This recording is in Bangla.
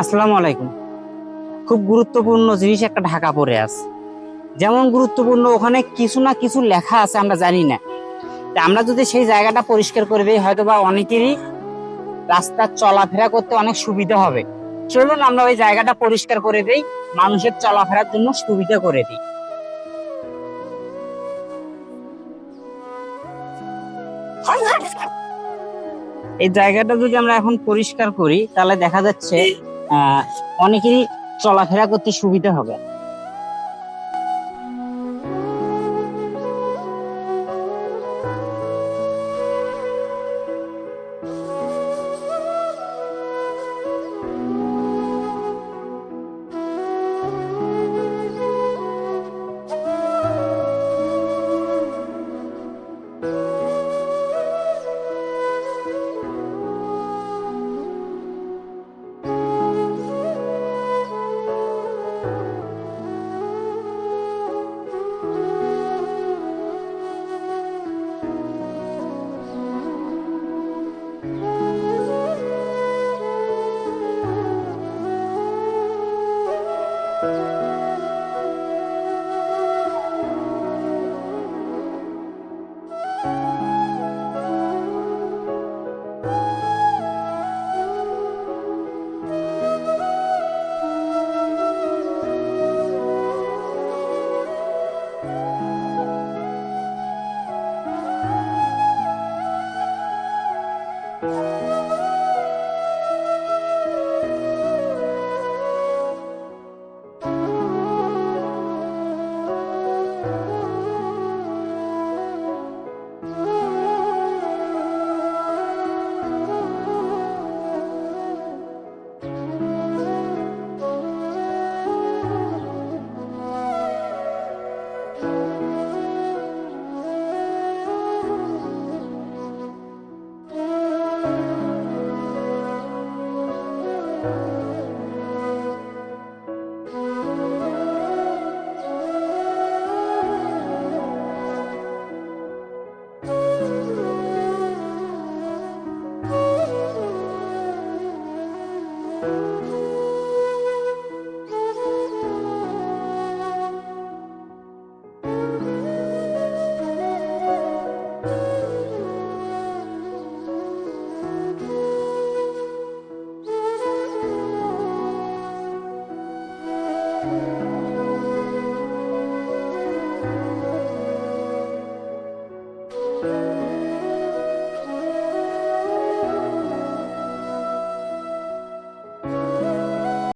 আসসালামু আলাইকুম। খুব গুরুত্বপূর্ণ জিনিস একটা ঢাকা পড়ে আছে। যেমন গুরুত্বপূর্ণ ওখানে কিছু না কিছু লেখা আছে, আমরা জানি না। আমরা যদি সেই জায়গাটা পরিষ্কার করে দিই হয়তো বা অনেকেরই রাস্তা চলাফেরা করতে অনেক সুবিধা হবে। চলুন আমরা ওই জায়গাটা পরিষ্কার করে দিই, মানুষের চলাফেরার জন্য সুবিধা করে দিই। এই জায়গাটা যদি আমরা এখন পরিষ্কার করি, তাহলে দেখা যাচ্ছে অনেকেরই চলাফেরা করতে সুবিধা হবে।